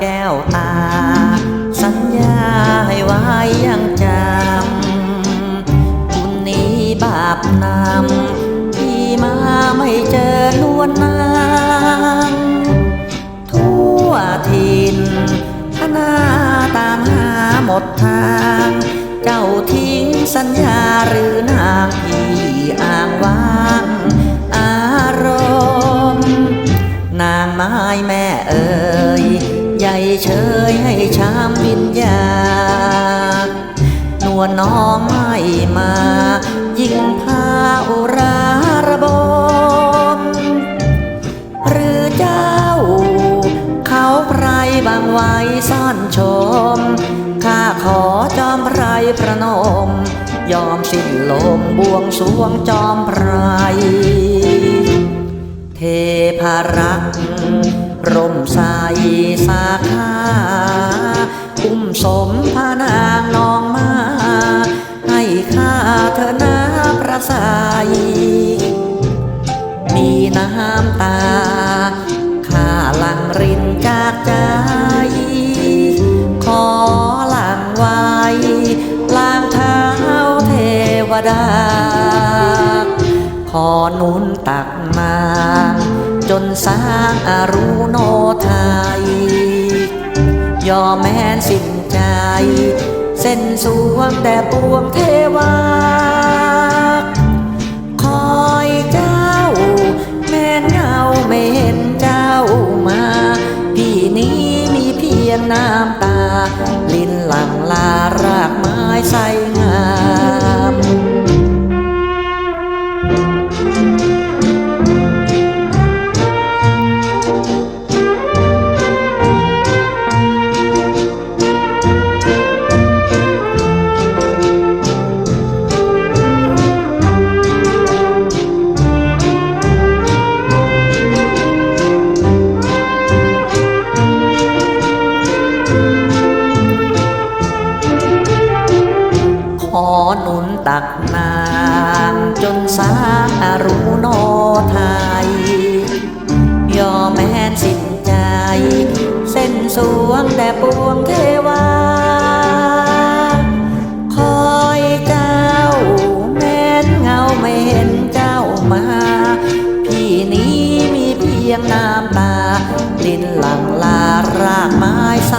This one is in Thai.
แก้วตา สัญญาให้ไว้ยังจำคุณนี้บาปนำที่มาไม่เจอนวลนางทั่วทินพนาตามหาหมดทาง เจ้าทิ้งสัญญาหรือนางที่อ้างว้างอารมณ์นางไม้แม่เอ่ย ใหญ่เชยให้ชามวิญญาณนวลน้องไม่มา ยิ่งพาอุราระบมหรือเจ้า เขาไพรบางไว้ซ่อนชม ข้าขอจอมไพรประนม ยอมสิ้นลมบวงสวงจอมไพรเทพารัก สมพานางนองมา ให้ข้าเธอนาประสายมีน้ำตา ข้าหลังรินจากใจ ขอหลังไว้ล้างเท้าเทวดา ขอหนุนตักนาจนสร้างอารุโนไทยยอมแม้นสิ้น ใจเส้นสวงแต่ปวงเทวา คอยเจ้า แม่นเงาไม่เห็นเจ้ามา พี่นี้มีเพียงน้ำตา ลินหลังลารากไม้ใสงา ตักนางจนสารุโนไทย ยอมแม้นสิ้นใจ เส้นสวงแต่ปวงเทวา คอยเจ้า แม้นเงาไม่เห็นเจ้ามา พี่นี้มีเพียงน้ำตา ลิ้นหลังลารากไม้ใส